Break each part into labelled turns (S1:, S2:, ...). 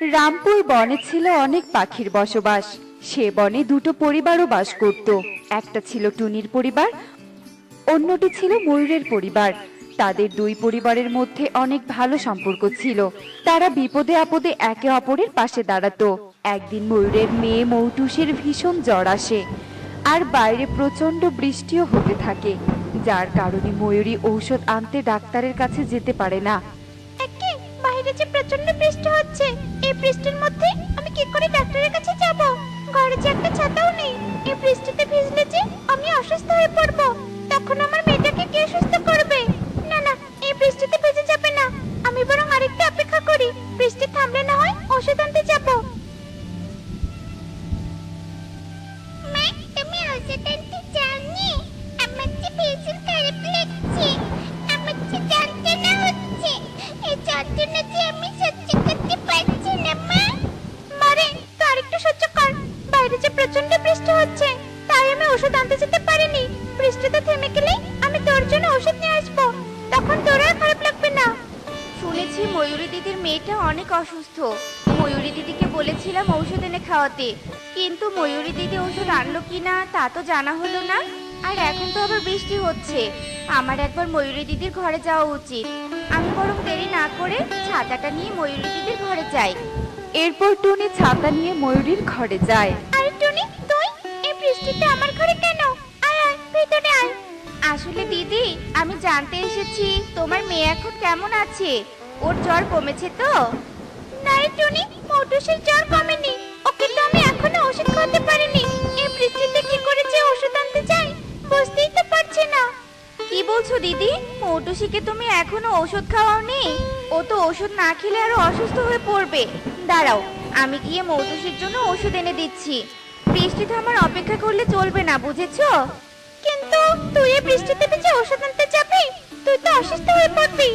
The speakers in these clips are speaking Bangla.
S1: রামপুর বনে ছিল অনেক পাখির বসবাস। সে বনে দুটো পরিবারও বাস করত। একটা ছিল টুনির পরিবার, অন্যটি ছিল ময়ূরের পরিবার। তাদের দুই পরিবারের মধ্যে অনেক ভালো সম্পর্ক ছিল। তারা বিপদে আপদে একে অপরের পাশে দাঁড়াতো। একদিন ময়ূরের মেয়ে মৌটুসের ভীষণ জ্বর আসে আর বাইরে প্রচণ্ড বৃষ্টিও হতে থাকে। যার কারণে ময়ূরী ঔষধ আনতে ডাক্তারের কাছে যেতে পারে না।
S2: বাইরে যে প্রচণ্ড বৃষ্টি হচ্ছে। এই বৃষ্টির মধ্যে আমি কি করে ডাক্তারের কাছে যাব? ঘরে যে একটা ছাতাও নেই। এই বৃষ্টিতে ভিজলে যে আমি অসুস্থ হয়ে পড়ব। তখন আমার ওষুধ নিয়ে আসব। তখন তোর আর খারাপ লাগবে না।
S3: শুনেছি ময়ূরী দিদির মেয়েটা অনেক অসুস্থ। ময়ূরী দিদিকে বলেছিলাম ঔষধ এনে খাওয়াতে। কিন্তু ময়ূরী দিদি ওষুধ আনলো কিনা তা তো জানা হলো না। আর এখন তো আবার বৃষ্টি হচ্ছে। আমার একবার ময়ূরী দিদির ঘরে যাওয়া উচিত। আমি বরং দেরি না করে ছাতাটা নিয়ে ময়ূরী দিদির ঘরে যাই।
S1: এরপর টুনি ছাতা নিয়ে ময়ূরীর ঘরে যায়।
S2: আরে টুনি তুই? এই বৃষ্টিতে আমার ঘরে কেন? আয় আয় ভিতরে আয়।
S3: আসলে দিদি, আমি জানতে এসেছি তোমার মেয়ে এখন কেমন আছে? ওর জ্বর কমেছে তো?
S2: না টুনি মৌটুসের জ্বর কমেনি। ওকে তো আমি এখনও ওষুধ খাওয়াতে পারিনি। এই বৃষ্টিতে কি করে যে ওষুধ আনতে যাই বুঝতেই তো পারছি না।
S3: কি বলছো দিদি? মৌটুসিকে তুমি এখনও ওষুধ খাওয়াওনি? ও তো ওষুধ না খেলে আরও অসুস্থ হয়ে পড়বে। দাঁড়াও, আমি গিয়ে মৌটুসির জন্য ওষুধ এনে দিচ্ছি। বৃষ্টি থামার অপেক্ষা করলে চলবে না, বুঝেছ?
S2: তুই এই বৃষ্টিতে ভিজে ওষুধ আনতে যাবি? তুই তো অসুস্থ হয়ে পড়বি।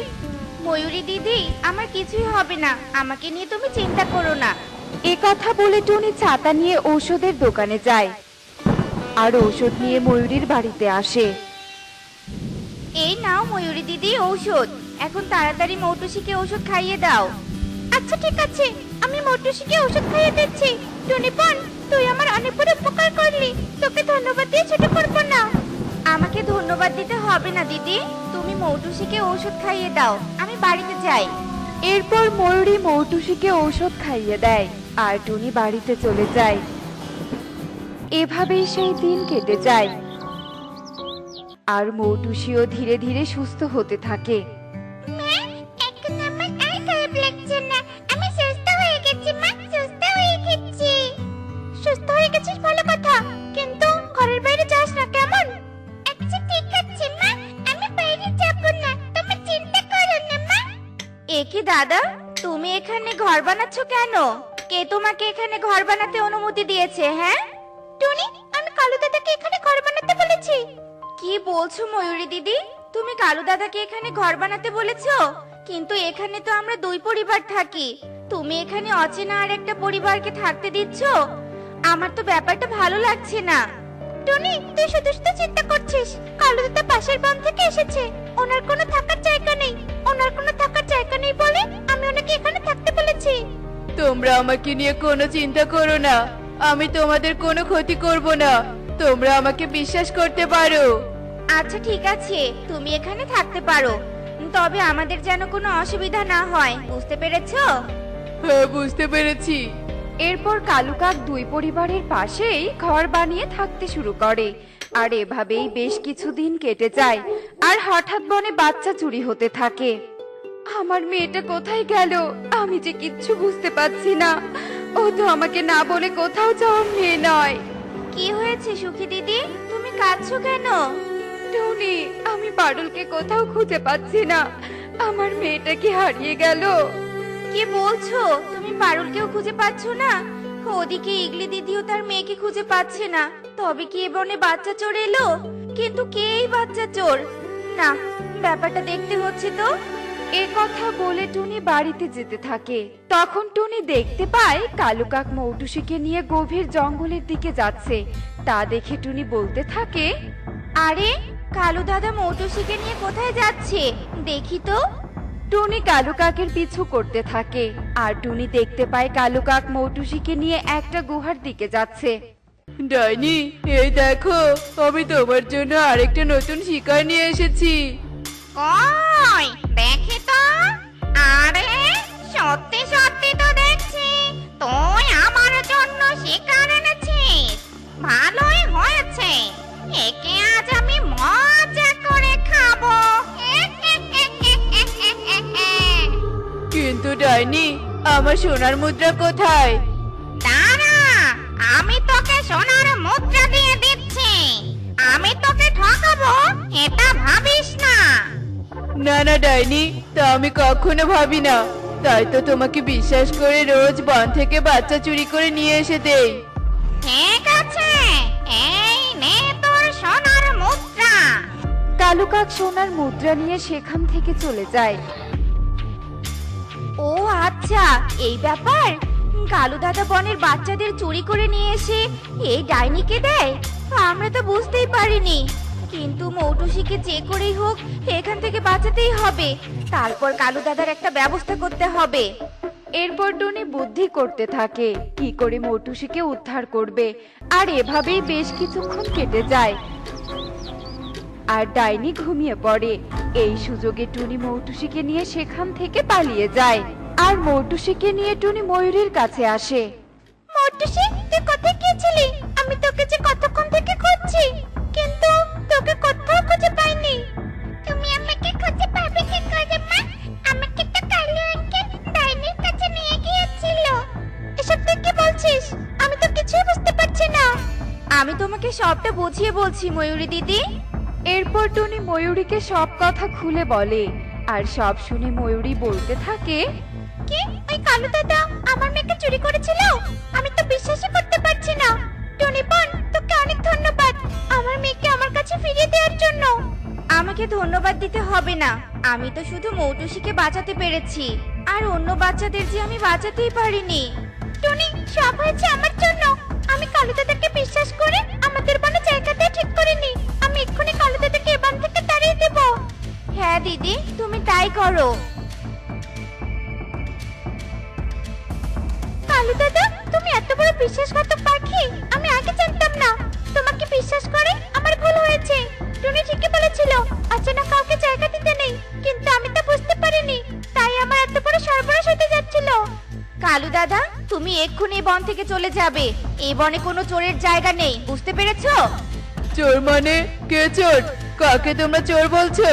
S3: ময়ূরী দিদি আমার কিছুই হবে না। আমাকে নিয়ে তুমি চিন্তা করো না।
S1: এ কথা বলে টুনি ছাতা নিয়ে ঔষধের দোকানে যায়। আর ঔষধ নিয়ে ময়ূরীর বাড়িতে আসে।
S3: এই নাও ময়ূরী দিদি ঔষধ। এখন তাড়াতাড়ি মৌটুসিকে ওষুধ খাইয়ে দাও।
S2: আচ্ছা ঠিক আছে। আমি মৌটুসিকে ওষুধ খাইয়ে দিচ্ছি। টুনি বোন তুই আমার অনেক বড় উপকার করলি। তোকে ধন্যবাদ দিয়ে ছোট করব না।
S3: আমাকে ধন্যবাদ দিতে হবে না, দিদি। তুমি মৌটুসিকে ওষুধ খাইয়ে দাও। আমি বাড়িতে যাই।
S1: এরপর ময়ূরী মৌটুসিকে ঔষধ খাইয়ে দেয় আর টুনি বাড়িতে চলে যায়। এভাবেই সেই দিন কেটে যায়। আর মৌটুসিও ধীরে ধীরে সুস্থ হতে থাকে।
S3: দাদা, তুমি এখানে ঘর বানাচ্ছ কেন? কে তোমাকে এখানে ঘর বানাতে অনুমতি দিয়েছে হ্যাঁ?
S2: টুনি, আমি কালু দাদাকে এখানে ঘর বানাতে বলেছি।
S3: কি বলছো ময়ূরী দিদি? তুমি কালু দাদাকে এখানে ঘর বানাতে বলেছ? কিন্তু এখানে তো আমরা দুই পরিবার থাকি। তুমি এখানে অচেনা আর একটা পরিবারকে থাকতে দিচ্ছ? আমার তো ব্যাপারটা ভালো লাগছে না।
S2: টুনি, তুই শুধু শুধু চিন্তা করছিস। কালু দাদা পাশের বন থেকে এসেছে। ওনার কোনো থাকার জায়গা নেই। ওনার কোনো থাকার জায়গা নেই বলে? আমি ওনাকে এখানে থাকতে বলেছি।
S4: তোমরা আমাকে নিয়ে কোনো চিন্তা করো না। আমি তোমাদের কোনো ক্ষতি করব না। তোমরা আমাকে বিশ্বাস করতে পারো।
S3: আচ্ছা ঠিক আছে। তুমি এখানে থাকতে পারো। তবে আমাদের যেন কোনো অসুবিধা না হয়। বুঝতে পেরেছ?
S4: হ্যাঁ বুঝতে পেরেছি।
S1: এরপর কালুকাক দুই পরিবারের পাশেই ঘর বানিয়ে থাকতে শুরু করে। আর এভাবেই বেশ কিছুদিন কেটে যায়। আর হঠাৎ বনে বাচ্চা চুরি হতে থাকে। আমার মেয়েটা কোথায় গেল? আমি যে কিচ্ছু বুঝতে পারছি না। ও তো আমাকে না বলে কোথাও যাওয়ার মেয়ে নয়।
S3: কি হয়েছে সুখী দিদি? তুমি কাঁদছো কেন?
S1: টনি আমি পারুলকে কোথাও খুঁজে পাচ্ছি না। আমার মেয়েটা কি হারিয়ে গেল?
S3: কি বলছো? তুমি পারুলকেও খুঁজে পাচ্ছ না? ওদিকে ইগলি দিদিও তার মেয়েকে খুঁজে পাচ্ছে না। তবে কি এ বনে বাচ্চা চোর এলো? কিন্তু কে এই বাচ্চা চোর? না, ব্যাপারটা দেখতে হচ্ছে তো।
S1: এ কথা বলে টুনি বাড়িতে যেতে থাকে। তখন টুনি দেখতে পায় কালু কাক মৌটুসিকে নিয়ে গভীর জঙ্গলের দিকে যাচ্ছে। তা দেখে টুনি বলতে থাকে,
S3: আরে, কালু দাদা মৌটুসিকে নিয়ে কোথায় যাচ্ছে? দেখি তো।
S1: টুনি কালু কাকের পিছু করতে থাকে, আর টুনি দেখতে পায় কালু কাক মৌটুসিকে নিয়ে একটা গুহার দিকে যাচ্ছে।
S4: ডাইনি এই দেখো আমি তোমার জন্য আরেকটা নতুন শিকার নিয়ে এসেছি।
S2: কই দেখি তো। আরে সত্যি সত্যি তো দেখছি তুই আমার জন্য শিকার এনেছিস। ভালোই হয়েছে একে আজ আমি মজা করে খাব।
S4: কিন্তু ডাইনি আমার সোনার মুদ্রা কোথায়?
S2: এটা ভাবিস না।
S4: না না ডাইনি তা আমি কখনো ভাবি না তাই তো তোমাকে বিশ্বাস করে রোজ বন থেকে বাচ্চা চুরি করে নিয়ে এসে দেই।
S2: ঠিক আছে এই নে তোর সোনার মুদ্রা।
S1: কালু কাক সোনার মুদ্রা নিয়ে সেখান থেকে চলে যায়।
S3: ও আচ্ছা এই ব্যাপার? কালু দাদা বনের বাচ্চাদের চুরি করে নিয়ে এসে এই ডাইনিকে দেয়? আমরা তো বুঝতেই পারিনি। কিন্তু মৌটুসিকে যে করেই হোক এখান থেকে বাঁচাতেই হবে। তারপর কালু দাদার একটা ব্যবস্থা করতে হবে।
S1: এরপর টুনি বুদ্ধি করতে থাকে কি করে মৌটুসিকে উদ্ধার করবে। আর এভাবেই বেশ কিছুক্ষণ কেটে যায়। আর ডাইনি ঘুমিয়ে পড়ে। এই সুযোগে টুনি মৌটুসিকে নিয়ে সেখান থেকে পালিয়ে যায়। আর মৌটুসিকে নিয়ে টুনি ময়ূরীর কাছে আসে।
S2: মটুসি তুই কোথায় গিয়েছিলি? আমি তোকে যে কতক্ষণ থেকে খুঁজছি। আমি
S3: তোমাকে সবটা বুঝিয়ে বলছি, ময়ূরী দিদি।
S1: এরপর টুনি ময়ূরীকে সব কথা খুলে বলে, আর সব শুনে ময়ূরী বলতে থাকে,
S2: কি? ওই কালু দাদা আমার মেয়েকে চুরি করেছিল? আমি তো বিশ্বাসই করতে পারছি না। টনি বোন, তোকে অনেক ধন্যবাদ। আমার মেয়েকে আমার কাছে ফিরিয়ে দেওয়ার জন্য।
S3: আমাকে ধন্যবাদ দিতে হবে না। আমি তো শুধু মৌটুসিকে বাঁচাতে পেরেছি। আর অন্য বাচ্চাদের যে আমি বাঁচাতেই পারিনি।
S2: টনি, সব হয়েছে আমার জন্য। আমি কালু দাদাকে বিশ্বাস করে আমাদের বনে জায়গাতে ঠিক করিনি। আমি এক্ষুনি কালু দাদাকে এ বন থেকে তাড়িয়ে দেব।
S3: হ্যাঁ দিদি, তুমি তাই করো।
S2: কালু দাদা তুমি এত বড় বিশ্বাসঘাতক পাখি, আমি আগে জানতাম না। তোমাকে বিশ্বাস করে আমার ভুল হয়েছে। টুনি ঠিকই বলেছিল, অচেনা কাউকে জায়গা দিতে নেই, কিন্তু আমি তা বুঝতে পারিনি। তাই আমার এত বড় সর্বনাশ হতে যাচ্ছিল।
S3: কালু দাদা তুমি এক্ষুনি বন থেকে চলে যাবে। এই বনে কোনো চোরের জায়গা নেই বুঝতে পেরেছ?
S4: চোর মানে কে চোর? কাকে তোমরা চোর বলছো?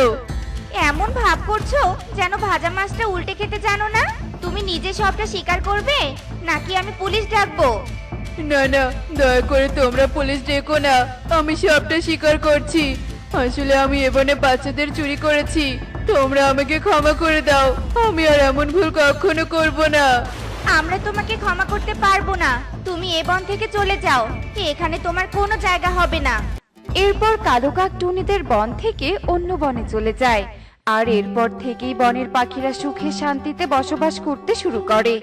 S3: এমন ভাব করছ যেন ভাজা মাছটা উল্টে খেতে জানো না? তুমি নিজে সবটা স্বীকার করবে নাকি আমি পুলিশ ডাকবো?
S4: না না দয়া করে তোমরা পুলিশ ডেকো না। আমি সবটা স্বীকার করছি। আসলে আমি এবনে বাচ্চাদের চুরি করেছি। তোমরা আমাকে ক্ষমা করে দাও। আমি আর এমন ভুল কখনো করব না।
S3: আমরা তোমাকে ক্ষমা করতে পারব না। তুমি এ বন থেকে চলে যাও। এখানে তোমার কোনো জায়গা হবে না।
S1: এরপর কালো কাক টুনিদের বন থেকে অন্য বনে চলে যায়। আর এরপর থেকেই বনের পাখিরা সুখে শান্তিতে বসবাস করতে শুরু করে।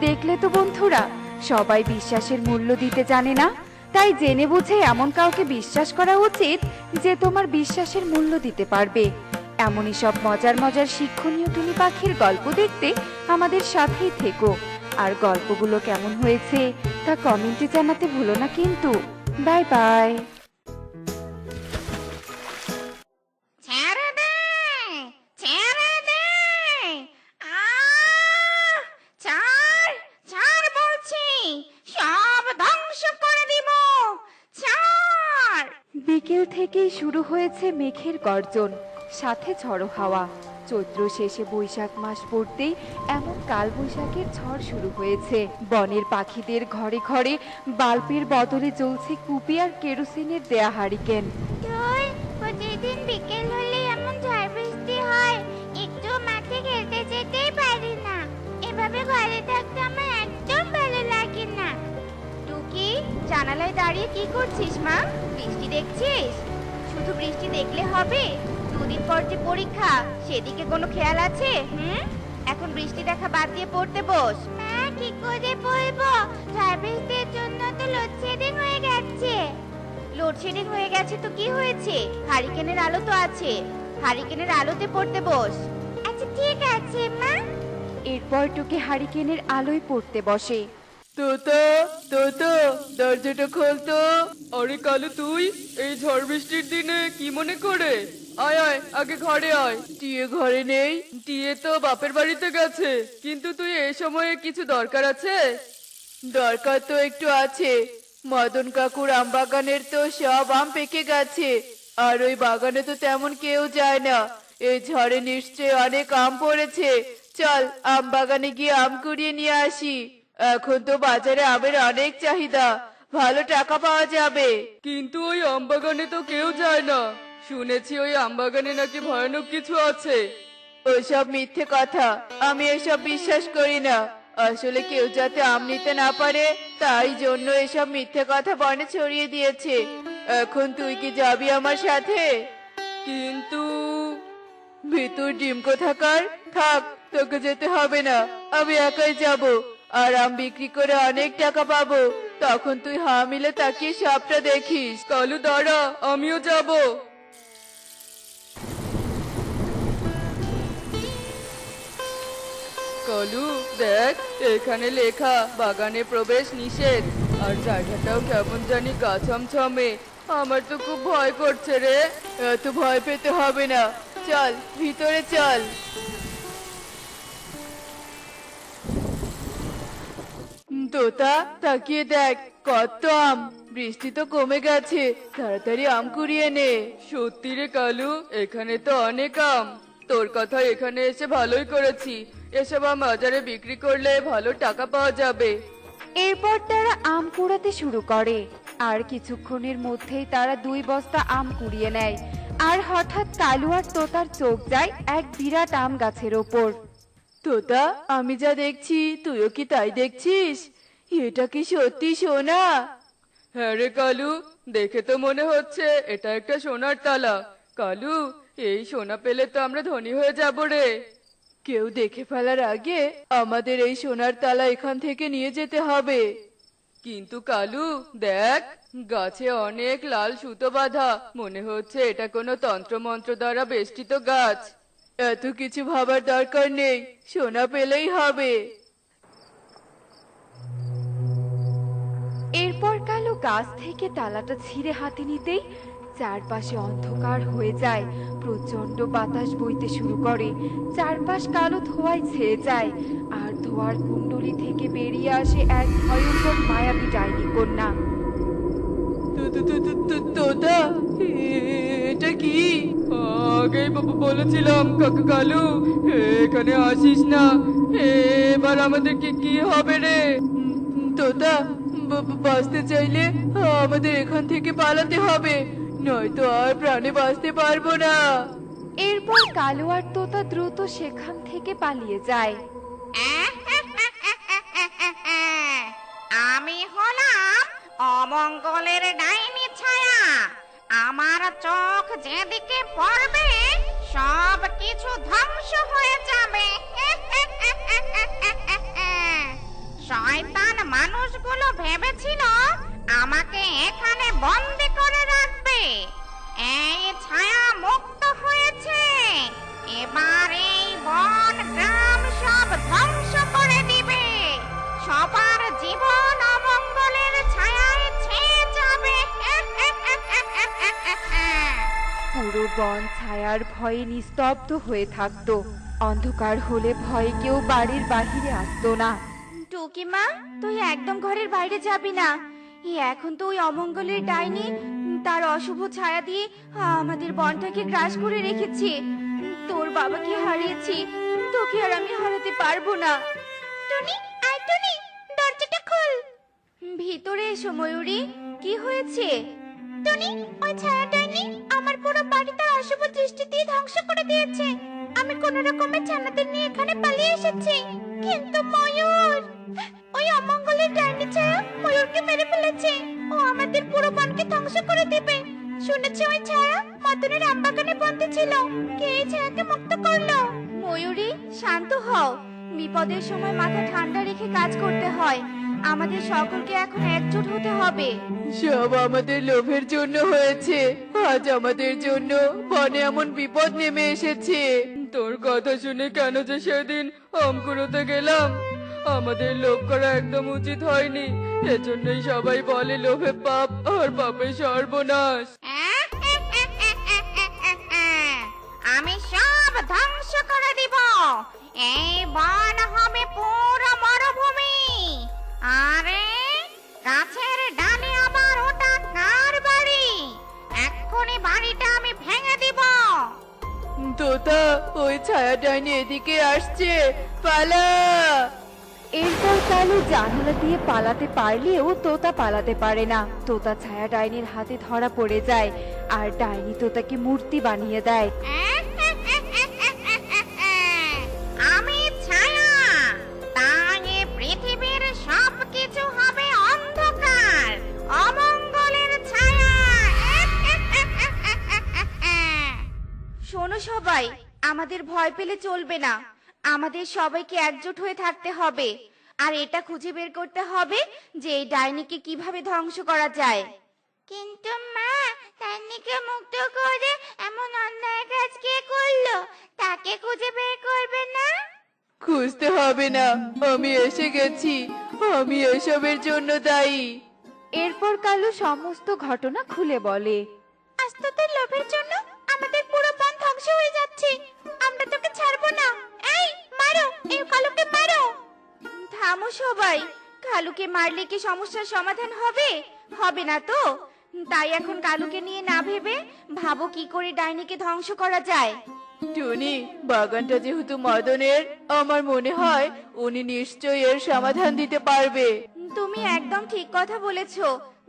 S1: দেখলে তো বন্ধুরা, সবাই বিশ্বাসের মূল্য দিতে জানে না। তাই জেনে বুঝে এমন কাউকে বিশ্বাস করা উচিত যে তোমার বিশ্বাসের মূল্য দিতে পারবে। এমনই সব মজার মজার শিক্ষণীয় টুনি পাখির গল্প দেখতে আমাদের সাথেই থেকো। আর গল্পগুলো কেমন হয়েছে তা কমেন্টে জানাতে ভুলো না কিন্তু। Bye bye. বিকেল থেকেই শুরু হয়েছে মেঘের গর্জন। সাথে ঝড়ো হাওয়া। চৈত্র শেষে বৈশাখ মাস পড়তেই এমন কালবৈশাখের ঝড় শুরু হয়েছে। বনের পাখিদের ঘরে ঘরে বাল্বের বদলে চলছে কুপি আর কেরোসিনের দেয়া হারিকেন।
S2: প্রতিদিন বিকেল হলে এমন ঝড় বৃষ্টি হয়। একটু মাঠে খেলতে যেতেই পারি না। এভাবে ঘরে থাকতে আমার একদম ভালো লাগে না।
S3: টুকি জানালায় দাঁড়িয়ে কি করছিস মা? বৃষ্টি দেখছিস? শুধু বৃষ্টি দেখলে হবে? দুদিন পর যে পরীক্ষা সেদিকে কোনো খেয়াল আছে? হুম? এখন বৃষ্টি দেখা বাদ দিয়ে পড়তে বস।
S2: মা কি করে বলব ঝড় বৃষ্টির জন্য তো লোডশেডিং হয়ে গেছে।
S3: লোডশেডিং হয়ে গেছে তো কি হয়েছে? হারিকেনের আলো তো আছে। হারিকেনের আলোতে পড়তে বস।
S2: আচ্ছা ঠিক আছে মা।
S1: এরপর টুকি হারিকেনের আলোয় পড়তে বসে।
S4: তোতা তোতা দরজাটা খোল তো। আরে কালু তুই? এই ঝড় বৃষ্টির দিনে কি মনে করে? আয় আয়, আগে ঘরে আয়। টিয়ে ঘরে নেই, টিয়ে তো বাপের বাড়িতে গেছে। কিন্তু তুই এই সময়ে কিছু দরকার আছে? দরকার তো একটু আছে। মদন কাকুর আম বাগানের তো সব আম পেকে গেছে। আর ওই বাগানে তো তেমন কেউ যায় না। এই ঝড়ে নিশ্চয় অনেক আম পড়েছে। চল, আম বাগানে গিয়ে আম কুড়িয়ে নিয়ে আসি। এখন তো বাজারে আমের অনেক চাহিদা। ভালো টাকা পাওয়া যাবে। কিন্তু ওই আম বাগানে তো কেউ যায় না। শুনেছি ওই আম বাগানে নাকি ভয়ানক কিছু আছে। ওইসব মিথ্যে কথা। আমি এসব বিশ্বাস করি না। আসলে কেউ যাতে আম নিতে না পারে তাই জন্য এসব মিথ্যে কথা বনে ছড়িয়ে দিয়েছে। এখন তুই কি যাবি আমার সাথে? কিন্তু ভিতর ডিম কোথাকার? থাক তোকে যেতে হবে না। আমি একাই যাব। আর আম বিক্রি করে অনেক টাকা পাবো। তখন তুই হা মিলে তাকিয়ে সবটা দেখিস। কালু দাঁড়া আমিও যাব। কলু দেখ, এখানে লেখা, বাগানে প্রবেশ নিষেধ। আর জায়গাটাও কেমন জানি গা ছমছমে আমার তো খুব ভয় করছে রে। এত ভয় পেতে হবে না। চল, ভিতরে চল। তোতা, তাকিয়ে দেখ, কত আম। বৃষ্টি তো কমে গেছে। তাড়াতাড়ি আম কুড়িয়ে নে। সত্যি রে কালু, এখানে তো অনেক আম। তোর কথা এখানে এসে ভালোই করেছি। এসব আম বাজারে বিক্রি করলে ভালো টাকা পাওয়া যাবে।
S1: এরপর তারা আম কুড়াতে শুরু করে। আর কিছুক্ষণের মধ্যেই তারা দুই বস্তা আম কুড়িয়ে নেয়। আর হঠাৎ কালু আর তোতার চোখ যায় এক বিরাট আম গাছের ওপর।
S4: তোতা আমি যা দেখছি তুইও কি তাই দেখছিস? এটা কি সত্যি সোনা? হ্যাঁ রে কালু দেখে তো মনে হচ্ছে এটা একটা সোনার তালা। কালু এই সোনা পেলে তো আমরা ধনী হয়ে যাব রে। কেউ দেখে ফেলার আগে আমাদের এই সোনার তালা এখান থেকে নিয়ে যেতে হবে। কিন্তু কালু, দেখ, গাছে অনেক লাল সুতো বাঁধা। মনে হচ্ছে এটা কোনো তন্ত্রমন্ত্র দ্বারা বেষ্টিত গাছ। এত কিছু ভাবার দরকার নেই, সোনা পেলেই হবে।
S1: এরপর কালো গাছ থেকে তালাটা ছিঁড়ে হাতে নিতেই চারপাশে অন্ধকার হয়ে যায় প্রচণ্ড বাতাস বইতে শুরু করে। চারপাশ কালো ধোঁয়ায় ছেয়ে যায়, আর ধোঁয়ার কুণ্ডলি থেকে বেরিয়ে আসে এক ভয়ঙ্কর মায়াবী ডাইনি কন্যা।
S4: এটা কি? আগেই বলেছিলাম কালু, এখানে আসিস না। এবার আমাদের কি কি হবে রে? তোতা বাঁচতে চাইলে আমাদের এখান থেকে পালাতে হবে। নয়তো আর প্রাণে বাঁচতে পারব না।
S1: এরপর কালো আর তোতা দ্রুত সেখান থেকে পালিয়ে যায়।
S2: আমি হলাম অমঙ্গলের ডাইনি ছায়া। আমার চোখ যেদিকে পড়বে সব কিছু ধ্বংস হয়ে যাবে। শয়তান মানুষগুলো ভেবেছিল আমাকে এখানে বন্দি এই ছায়া মুক্ত হয়েছে। এবার এই বন গ্রাম সব ধ্বংস করে দিবে। সবার জীবন অমঙ্গলের ছায়ায় ছেয়ে যাবে।
S1: পুরো বন ছায়ার ভয়ে নিস্তব্ধ হয়ে থাকতো। অন্ধকার হলে ভয়ে কেউ বাড়ির বাহিরে আসতো না।
S3: টুকি মা তুই একদম ঘরের বাইরে যাবি না। এই এখন তো ওই অমঙ্গলের ডাইনি তার অশুভ ছায়া দিয়ে আমাদের বনটাকে গ্রাস করে রেখেছে। তোর বাবাকে হারিয়েছি তোকে আর আমি হারাতে পারব না।
S2: টুনি আয় টুনি দরজাটা খোল।
S3: ভিতরে এসো ময়ূরী কি হয়েছে?
S2: টুনি ওই ছায়াটাইনি আমার পুরো বাড়িটা অশুভ দৃষ্টি দিয়ে ধ্বংস করে দিয়েছে। আমি কোন রকমের ছানাদের নিয়ে এখানে পালিয়ে এসেছি। কিন্তু ময়ূর ওই অমঙ্গলের ডাইনি ছায়া ময়ূরকে মেরে ফেলেছে। ও আমাদের পুরো বনকে ধ্বংস করে দিবে। শুনেছি ওই ছায়া মদনের আমবাগানে বন্দী ছিল। কে এই ছায়াকে মুক্ত করল?
S3: ময়ূরী, শান্ত হও। বিপদের সময় মাথা ঠান্ডা রেখে কাজ করতে হয়। আমাদের সকলকে এখন একজোট হতে হবে।
S4: সব আমাদের লোভের জন্য হয়েছে। আজ আমাদের জন্য বনে এমন বিপদ নেমে এসেছে। তোর কথা শুনে কেন যে সেদিন আম গেলাম? আমাদের লোভ করা একদম উচিত হয়নি। এজন্যই সবাই বলে লোভে পাপ আর পাপে সর্বনাশ।
S2: আমি সব ধ্বংস করে দিব। এই বন হবে পুরো মরুভূমি। আরে গাছের ডালে আবার ওটা কার বাড়ি? এক্ষুনি বাড়িটা আমি ভেঙে দিব।
S4: তোতা ওই ছায়া ডাইনি এদিকে আসছে। পালা!
S1: এরপর কালু জানালা দিয়ে পালাতে পারলেও তোতা পালাতে পারে না। তোতা ছায়া ডাইনির হাতে ধরা পড়ে যায় আর ডাইনি তোতাকে মূর্তি বানিয়ে দেয়।
S2: আমি ছায়া। পৃথিবীর সব কিছু হবে অন্ধকার। অমঙ্গলের ছায়া।
S3: শোনো সবাই আমাদের ভয় পেলে চলবে না। আমাদের সবাইকে একজোট হয়ে থাকতে হবে। আর এটা খুঁজে বের করতে হবে যে এই ডাইনিকে কীভাবে ধ্বংস করা যায়।
S2: কিন্তু মা তান্নিকে মুক্ত করে এমন অন্যায় কাজ কে করল? তাকে খুঁজে বের করবে না?
S4: খুঁজতে হবে না। আমি এসে গেছি। আমি এসবের জন্য দায়ী।
S1: এরপর কালু সমস্ত ঘটনা খুলে বলে।
S2: আজ তো তোর লোভের জন্য
S3: থামো সবাই। কালুকে মারলে কি সমস্যার সমাধান হবে? হবে না তো। তাই এখন কালুকে নিয়ে না ভেবে ভাবো কি করে ডাইনিকে ধ্বংস করা যায়।
S4: টুনি বাগানটা যেহেতু মদনের আমার মনে হয় উনি নিশ্চয়ই এর সমাধান দিতে পারবে।
S3: তুমি একদম ঠিক কথা বলেছ।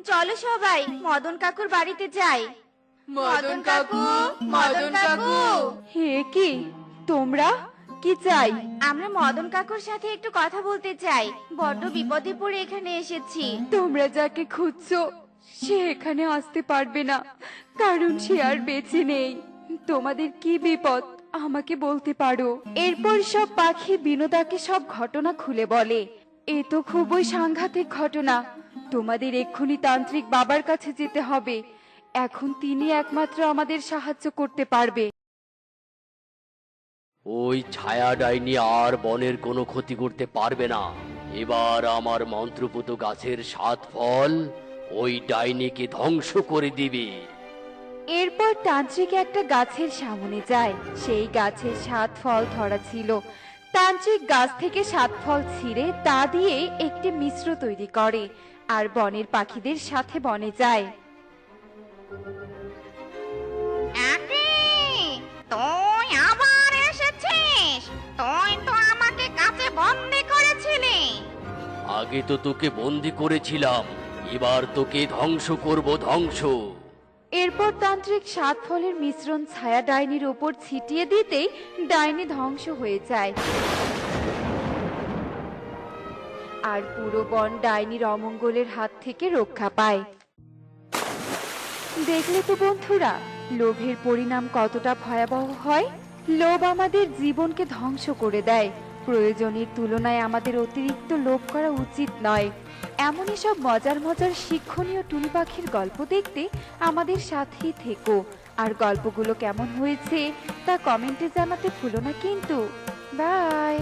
S3: চলো সবাই মদন কাকুর বাড়িতে যাই।
S4: মদন কাকু মদন কাকু।
S1: হে কি তোমরা? কি চাই?
S3: আমরা মদন কাকুর সাথে একটু কথা বলতে চাই। বড্ড বিপদে পড়ে এখানে এসেছি।
S1: তোমরা যাকে খুঁজছো সে এখানে আসতে পারবে না কারণ সে আর বেঁচে নেই। তোমাদের কি বিপদ? আমাকে বলতে পারো। এরপর সব পাখি বিনোদাকে সব ঘটনা খুলে বলে। এ তো খুবই সাংঘাতিক ঘটনা। তোমাদের এক্ষুনি তান্ত্রিক বাবার কাছে যেতে হবে। এখন তিনি একমাত্র আমাদের সাহায্য করতে পারবে।
S5: ওই ছায়া ডাইনি আর বনের কোনো ক্ষতি করতে পারবে না। এবার আমার মন্ত্রপুত গাছের সাত ফল ওই ডাইনিকে ধ্বংস করে দিবে।
S1: এরপর তান্ত্রিক একটা গাছের সামনে যায়। সেই গাছের সাত ফল ধরা ছিল। তান্ত্রিক গাছ থেকে সাত ফল ছিঁড়ে তা দিয়ে একটি মিশ্র তৈরি করে, আর বনের পাখিদের সাথে বনে যায়।
S5: আগে তো তোকে বন্দি করেছিলাম, এবার তোকে ধ্বংস করব, ধ্বংস।
S1: এরপর তান্ত্রিক সাত ফলের মিশ্রণ ছায়া ডাইনির ওপর ছিটিয়ে দিতেই ডাইনি ধ্বংস হয়ে যায়। আর পুরো বন ডাইনির অমঙ্গলের হাত থেকে রক্ষা পায়। দেখলে তো বন্ধুরা, লোভের পরিণাম কতটা ভয়াবহ হয়? লোভ আমাদের জীবনকে ধ্বংস করে দেয়। প্রয়োজনের তুলনায় আমাদের অতিরিক্ত লোভ করা উচিত নয়। এমনই সব মজার মজার শিক্ষণীয় টুনি পাখির গল্প দেখতে আমাদের সাথেই থেকো। আর গল্পগুলো কেমন হয়েছে তা কমেন্টে জানাতে ভুলো না কিন্তু। বাই!